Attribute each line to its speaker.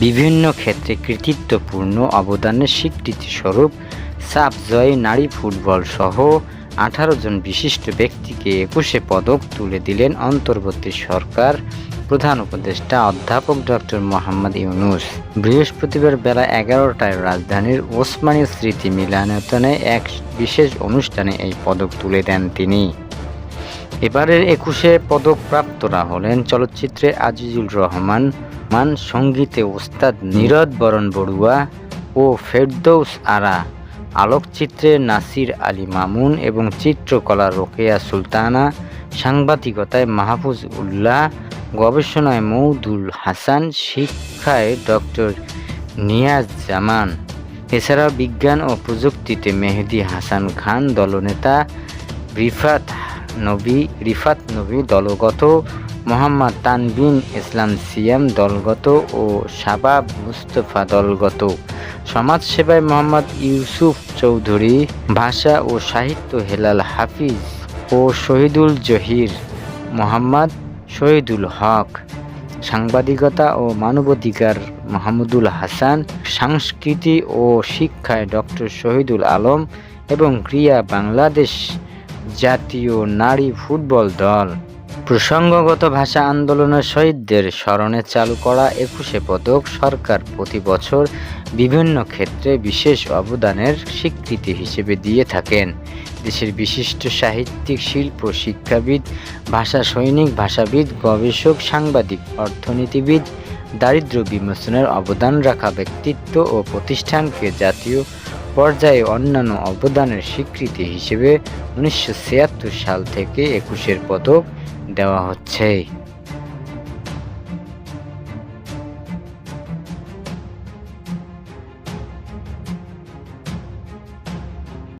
Speaker 1: বিভিন্ন ক্ষেত্রে কৃতিত্বপূর্ণ অবদানের স্বীকৃতিস্বরূপ সাপ জয়ী নারী ফুটবল সহ আঠারো জন বিশিষ্ট ব্যক্তিকে একুশে পদক তুলে দিলেন অন্তর্বর্তী সরকার প্রধান উপদেষ্টা অধ্যাপক ডক্টর মোহাম্মদ ইউনুস। বৃহস্পতিবার বেলা এগারোটায় রাজধানীর ওসমানী স্মৃতি মিলনায়তনে এক বিশেষ অনুষ্ঠানে এই পদক তুলে দেন তিনি। এবারের একুশে পদকপ্রাপ্তরা হলেন চলচ্চিত্রে আজিজুল রহমান, মান সঙ্গীতে ওস্তাদ নীরদ বরণ বড়ুয়া ও ফেরদৌস আরা, আলোকচিত্রে নাসির আলী মামুন এবং চিত্রকলা রোকেয়া সুলতানা, সাংবাদিকতায় মাহফুজ উল্লাহ, গবেষণায় মৌদুল হাসান, শিক্ষায় ডক্টর নিয়াজ জামান। এছাড়াও বিজ্ঞান ও প্রযুক্তিতে মেহেদি হাসান খান দলনেতা, রিফাত নবী রিফাত নবী দলগত, মোহাম্মদ তানবিন ইসলাম সিয়াম দলগত ও শাবাব মুস্তফা দলগত। সমাজসেবায় মোহাম্মদ ইউসুফ চৌধুরী, ভাষা ও সাহিত্য হেলাল হাফিজ ও শহীদুল জহির মোহাম্মদ শহীদুল হক। সাংবাদিকতা ও মানবাধিকার মাহমুদুল হাসান, সংস্কৃতি ও শিক্ষায় ডক্টর শহীদুল আলম এবং ক্রিয়া বাংলাদেশ জাতীয় নারী ফুটবল দল। প্রসঙ্গগত ভাষা আন্দোলনের শহীদদের স্মরণে চালু করা একুশে পদক সরকার প্রতি বছর বিভিন্ন ক্ষেত্রে বিশেষ অবদানের স্বীকৃতি হিসেবে দিয়ে থাকেন। দেশের বিশিষ্ট সাহিত্যিক, শিল্প, শিক্ষাবিদ ভাষা সৈনিক ভাষাবিদ, গবেষক, সাংবাদিক, অর্থনীতিবিদ দারিদ্র বিমোচনের অবদান রাখা ব্যক্তিত্ব ও প্রতিষ্ঠানকে জাতীয় পর্যায়ে অন্যান্য অবদানের স্বীকৃতি হিসেবে উনিশশো ছিয়াত্তর সাল থেকে একুশের পদক দেওয়া হচ্ছে।